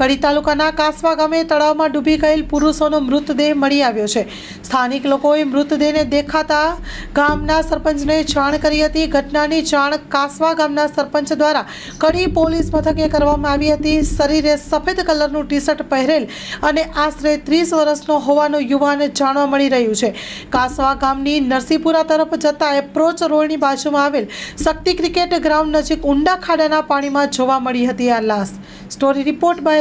કડી તાલુકાના કાસવા ગામે તળાવમાં ડૂબી ગયેલ પુરુષોનો મૃતદેહ મળી આવ્યો છે. સ્થાનિક લોકોએ મૃતદેહને દેખાતા ગામના સરપંચને જાણ કરી હતી. ઘટનાની જાણ કાસવા ગામના સરપંચ દ્વારા કડી પોલીસ મથકે કરવામાં આવી હતી. શરીરે સફેદ કલરનું ટી શર્ટ પહેરેલ અને આશરે ત્રીસ વર્ષનો હોવાનો યુવાન જાણવા મળી રહ્યું છે. કાસવા ગામની નરસિંહપુરા તરફ જતા એપ્રોચ રોડની બાજુમાં આવેલ શક્તિ ક્રિકેટ ગ્રાઉન્ડ નજીક ઊંડા ખાડાના પાણીમાં જોવા મળી હતી આ લાશ. Story report by